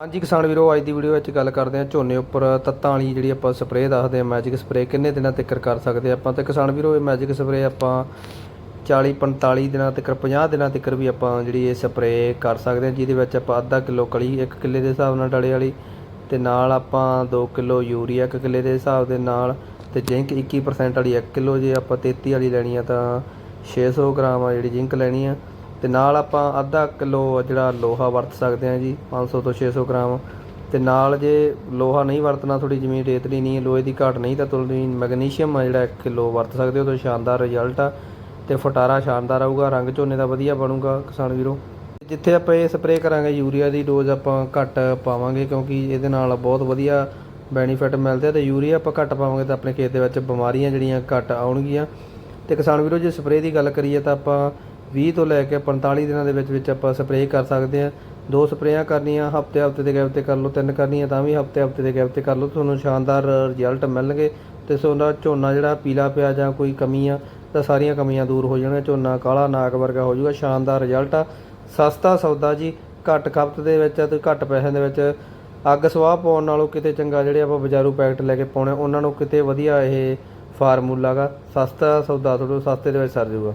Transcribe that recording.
ਹਾਂਜੀ ਕਿਸਾਨ ਵੀਰੋ, ਅੱਜ ਦੀ ਵੀਡੀਓ ਵਿੱਚ ਗੱਲ ਕਰਦੇ ਹਾਂ ਝੋਨੇ ਉੱਪਰ ਤੱਤਾਂ ਵਾਲੀ ਜਿਹੜੀ ਆਪਾਂ ਸਪਰੇਅ ਦੱਸਦੇ ਹਾਂ ਮੈਜਿਕ ਸਪਰੇਅ ਕਿੰਨੇ ਦਿਨਾਂ ਤੱਕ ਕਰ ਸਕਦੇ ਆਪਾਂ? ਤੇ ਕਿਸਾਨ ਵੀਰੋ, ਇਹ ਮੈਜਿਕ ਸਪਰੇਅ ਆਪਾਂ 40 45 ਦਿਨਾਂ ਤੱਕ 50 ਦਿਨਾਂ ਤੱਕ ਵੀ ਆਪਾਂ ਜਿਹੜੀ ਇਹ ਸਪਰੇਅ ਕਰ ਸਕਦੇ ਹਾਂ, ਜਿਹਦੇ ਵਿੱਚ ਆਪਾਂ ਅੱਧਾ ਕਿਲੋ ਕਲੀ 1 ਕਿੱਲੇ ਦੇ ਹਿਸਾਬ ਨਾਲ ਡਲੇ ਵਾਲੀ ਤੇ ਨਾਲ ਆਪਾਂ 2 ਕਿਲੋ ਯੂਰੀਆ 1 ਕਿੱਲੇ ਦੇ ਹਿਸਾਬ ਦੇ ਨਾਲ ਤੇ ਜ਼ਿੰਕ 21% ਵਾਲੀ 1 ਕਿਲੋ ਜੇ ਆਪਾਂ 33 ਵਾਲੀ ਲੈਣੀ ਆ ਤਾਂ 600 ਗ੍ਰਾਮ ਆ ਜਿਹੜੀ ਜ਼ਿੰਕ ਲੈਣੀ ਆ। ਤੇ ਨਾਲ ਆਪਾਂ ਅੱਧਾ ਕਿਲੋ ਜਿਹੜਾ ਲੋਹਾ ਵਰਤ ਸਕਦੇ ਆ ਜੀ 500 ਤੋਂ 600 ਗ੍ਰਾਮ। ਤੇ ਨਾਲ ਜੇ ਲੋਹਾ ਨਹੀਂ ਵਰਤਣਾ ਥੋੜੀ ਜ਼ਮੀਨ ਰੇਤਲੀ ਨਹੀਂ, ਲੋਹੇ ਦੀ ਘਾਟ ਨਹੀਂ, ਤਾਂ ਤੁਸੀਂ ਮੈਗਨੀਸ਼ੀਅਮ ਆ ਜਿਹੜਾ 1 ਕਿਲੋ ਵਰਤ ਸਕਦੇ ਹੋ, ਤਾਂ ਸ਼ਾਨਦਾਰ ਰਿਜ਼ਲਟ ਆ। ਤੇ ਫਟਾਰਾ ਸ਼ਾਨਦਾਰ ਆਊਗਾ, ਰੰਗ ਝੋਨੇ ਦਾ ਵਧੀਆ ਬਣੂਗਾ, ਕਿਸਾਨ ਵੀਰੋ। ਜਿੱਥੇ ਆਪਾਂ ਇਹ ਸਪਰੇਅ ਕਰਾਂਗੇ, ਯੂਰੀਆ ਦੀ ਡੋਜ਼ ਆਪਾਂ ਘੱਟ ਪਾਵਾਂਗੇ, ਕਿਉਂਕਿ ਇਹਦੇ ਨਾਲ ਬਹੁਤ ਵਧੀਆ ਬੈਨੀਫਿਟ ਮਿਲਦੇ ਆ, ਤੇ ਯੂਰੀਆ ਆਪਾਂ ਘੱਟ ਪਾਵਾਂਗੇ, ਤਾਂ ਆਪਣੇ ਖੇਤ ਦੇ ਵਿੱਚ ਬਿਮਾਰੀਆਂ ਜਿਹੜੀਆਂ ਘੱਟ ਆਉਣਗੀਆਂ। ਤੇ ਕਿਸਾਨ ਵੀਰੋ, ਜੇ ਸਪਰੇਅ ਦੀ ਗੱਲ ਕਰੀਏ, ਤਾਂ ਆਪਾਂ 20 ਤੋਂ ਲੈ ਕੇ 45 ਦਿਨਾਂ ਦੇ ਵਿੱਚ ਵਿੱਚ ਆਪਾਂ ਸਪਰੇਅ ਕਰ ਸਕਦੇ ਹਾਂ। ਦੋ ਸਪਰੇਆਂ ਕਰਨੀਆਂ, ਹਫ਼ਤੇ ਹਫ਼ਤੇ ਦੇ ਗੈਪ ਤੇ ਕਰ ਲਓ, ਤਿੰਨ ਕਰਨੀਆਂ, ਤਾਂ ਵੀ ਹਫ਼ਤੇ ਹਫ਼ਤੇ ਦੇ ਗੈਪ ਤੇ ਕਰ ਲਓ। ਤੁਹਾਨੂੰ ਸ਼ਾਨਦਾਰ ਰਿਜ਼ਲਟ ਮਿਲਣਗੇ ਤੇ ਸੋਨਾ ਝੋਨਾ ਜਿਹੜਾ ਪੀਲਾ ਪਿਆ ਜਾਂ ਕੋਈ ਕਮੀ ਆ, ਤਾਂ ਸਾਰੀਆਂ ਕਮੀਆਂ ਦੂਰ ਹੋ ਜਾਣਗੀਆਂ। ਝੋਨਾ ਕਾਲਾ ਨਾਗ ਵਰਗਾ ਹੋ ਜਾਊਗਾ, ਸ਼ਾਨਦਾਰ ਰਿਜ਼ਲਟ ਆ। ਸਸਤਾ ਸੌਦਾ ਜੀ, ਘੱਟ ਖਪਤ ਦੇ ਵਿੱਚ ਆ ਤੇ ਘੱਟ ਪੈਸਿਆਂ ਦੇ ਵਿੱਚ। ਅੱਗ ਸਵਾਹ ਪਾਉਣ ਨਾਲੋਂ ਕਿਤੇ ਚੰਗਾ ਜਿਹੜੇ ਆਪਾਂ ਬਾਜ਼ਾਰੂ ਪੈਕਟ ਲੈ ਕੇ ਪਾਉਣੇ, ਉਹਨਾਂ ਨੂੰ ਕਿਤੇ ਵਧੀਆ ਇਹ ਫਾਰਮੂਲਾ ਗਾ। ਸਸਤਾ ਸੌਦਾ ਤੁਹਾਨੂੰ ਸਸਤੇ ਦੇ ਵਿੱਚ ਸਰ ਜਾਊਗਾ।